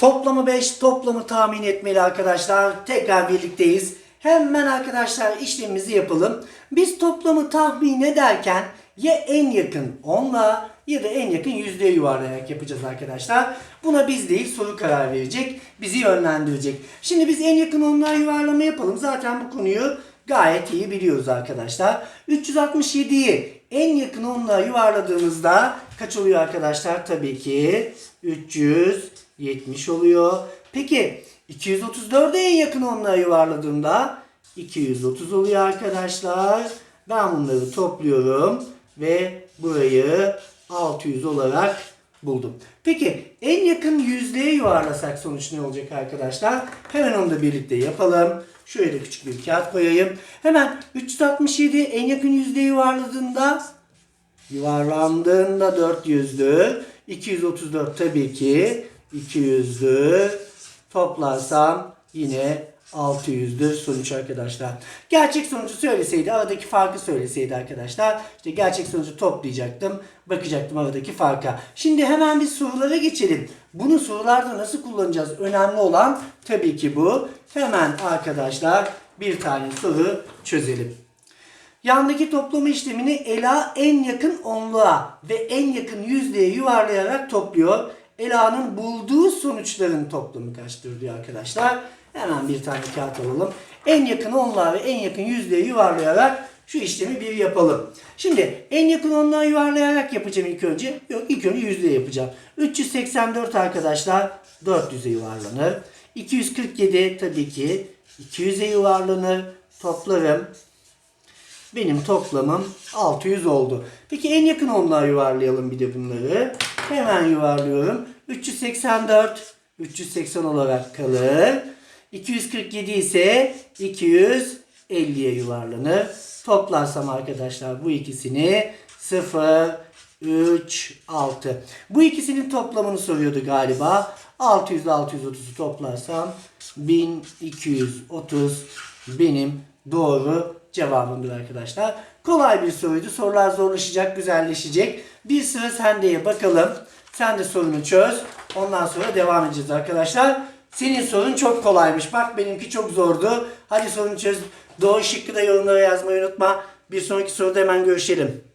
Toplamı 5, toplamı tahmin etmeli arkadaşlar. Tekrar birlikteyiz. Hemen arkadaşlar işlemimizi yapalım. Biz toplamı tahmin ederken ya en yakın 10'la ya da en yakın yüzdeye yuvarlayarak yapacağız arkadaşlar. Buna biz değil soru karar verecek, bizi yönlendirecek. Şimdi biz en yakın 10'la yuvarlama yapalım. Zaten bu konuyu gayet iyi biliyoruz arkadaşlar. 367'yi en yakın 10'la yuvarladığımızda kaç oluyor arkadaşlar? Tabii ki 370 oluyor. Peki 234'e en yakın 10'la yuvarladığımda 230 oluyor arkadaşlar. Ben bunları topluyorum ve burayı 600 olarak buldum. Peki en yakın yüzdeye yuvarlasak sonuç ne olacak arkadaşlar? Hemen onu da birlikte yapalım. Şöyle küçük bir kağıt koyayım. Hemen 367 en yakın yüzdeye yuvarladığında yuvarlandığında 400'dü. 234 tabii ki 200'dü. Toplarsam yine 600'dür sonuç arkadaşlar. Gerçek sonucu söyleseydi aradaki farkı söyleseydi arkadaşlar. işte gerçek sonucu toplayacaktım. Bakacaktım aradaki farka. Şimdi hemen bir sorulara geçelim. Bunu sorularda nasıl kullanacağız? Önemli olan tabii ki bu. Hemen arkadaşlar bir tane soru çözelim. Yandaki toplama işlemini Ela en yakın onluğa ve en yakın yüzdeye yuvarlayarak topluyor. Ela'nın bulduğu sonuçların toplamı kaçtır diyor arkadaşlar. Hemen bir tane kağıt alalım. En yakın onluğa ve en yakın yüzdeye yuvarlayarak şu işlemi bir yapalım. Şimdi en yakın onluğa yuvarlayarak yapacağım ilk önce. Yok ilk önce yüzdeye yapacağım. 384 arkadaşlar 400'e yuvarlanır. 247 tabii ki 200'e yuvarlanır. Toplarım. Benim toplamım 600 oldu. Peki en yakın onluğa yuvarlayalım bir de bunları. Hemen yuvarlıyorum. 384 380 olarak kalır. 247 ise 250'ye yuvarlanır. Toplarsam arkadaşlar bu ikisini 0 3 6. Bu ikisinin toplamını soruyordu galiba. 600 ile 630'u toplarsam 1230 benim doğru cevabımdır arkadaşlar. Kolay bir soruydu. Sorular zorlaşacak, güzelleşecek. Bir sıra sendeye bakalım. Sen de sorunu çöz. Ondan sonra devam edeceğiz arkadaşlar. Senin sorun çok kolaymış. Bak benimki çok zordu. Hadi sorunu çöz. Doğru şıkkı da yorumlara yazmayı unutma. Bir sonraki soruda hemen görüşelim.